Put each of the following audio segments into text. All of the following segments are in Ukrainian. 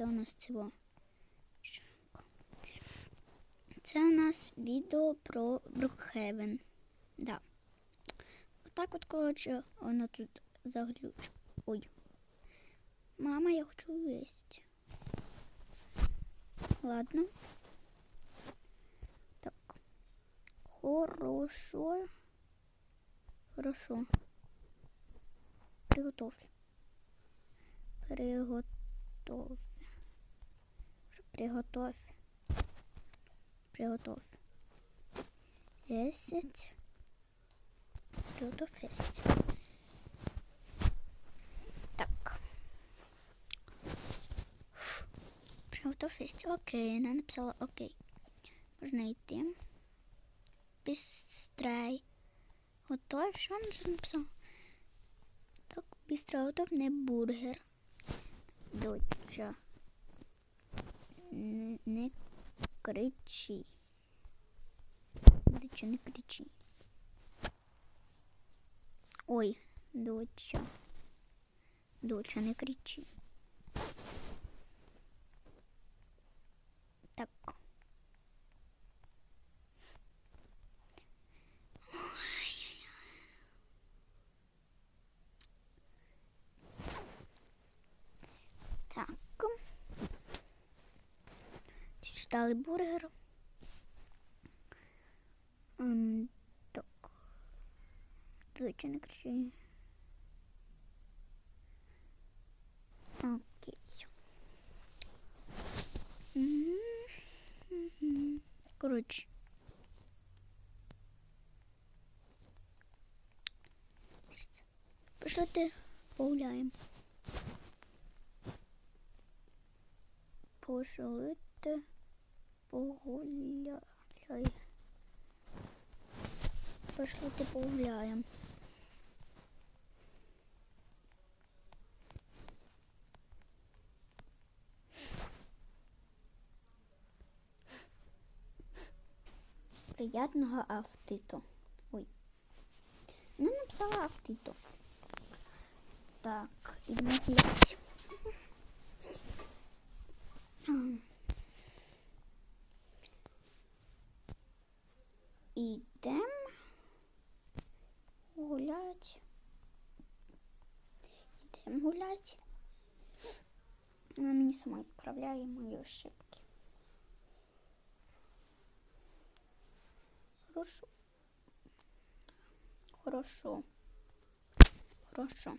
це у нас цього. Це у нас відео про Брукхевен. Да. Отак от, коротше, вона тут заглючила. Ой. Мама, я хочу есть. Ладно. Так. Хорошо. Хорошо. Приготовь. Приготовь. Приготовь. Приготовь. Десять. Приготовь есть. Так. Приготовь есть. Окей, она написала окей. Можна йти. Быстрей. Готовь. Що вона вже написала? Так, быстро готов не бургер. Доча. Не, кричи. Доча, не кричи. Ой, доча. Доча, не кричи. Так. Так. Читали бургер. Ем, так. Доча, не кричи. Окей. Коротше. Пішли ти погуляємо. Пошли ти погуляй. Пішли ти погуляємо. Приятного автиту. Ой. Ну, написала автиту. Так, ідемо гуляти. Ам. Гулять. Ідемо гулять. Вона мені сама справляє мої ошибки. Хорошо. Хорошо. Хорошо.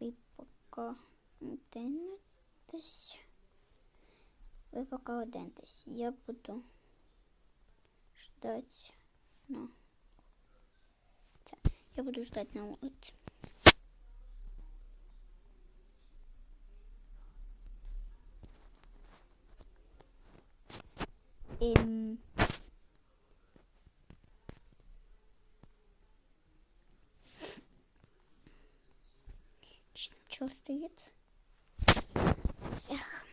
Ви пока оденетесь. Ви пока оденетесь. Я буду ждать на це. Я буду ждать на вулиці. Ем... Что стоит? Эх,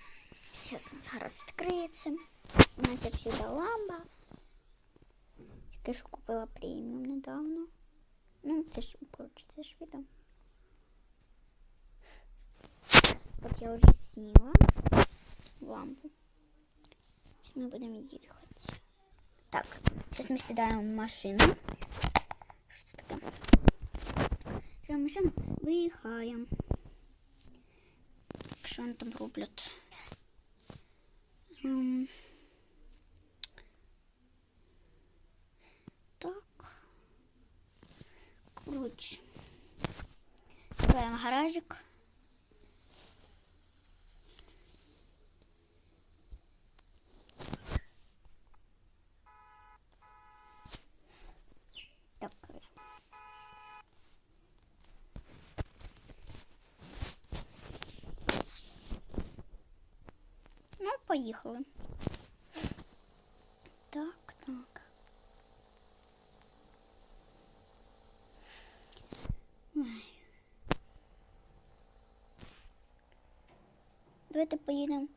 сейчас у нас зараз відкриється. У нас є всюди ламба. Яке ж купила преміум недавно. Ну, це ж, коротше, це ж відео. От я вже сіла в лампу. Сейчас мы будем ехать. Так, сейчас мы седаем в машину. Что это такое? Сідаємо в машину, виїхаємо. Що вони там роблять? Ем, Коротше. Откроємо гаражик. Ну, поїхали. Давайте поїдемо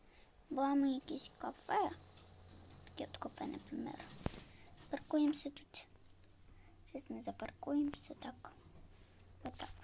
в вами якесь кафе. Таке от кафе, наприклад. Паркуємося тут. Зараз ми запаркуємося так. Отак.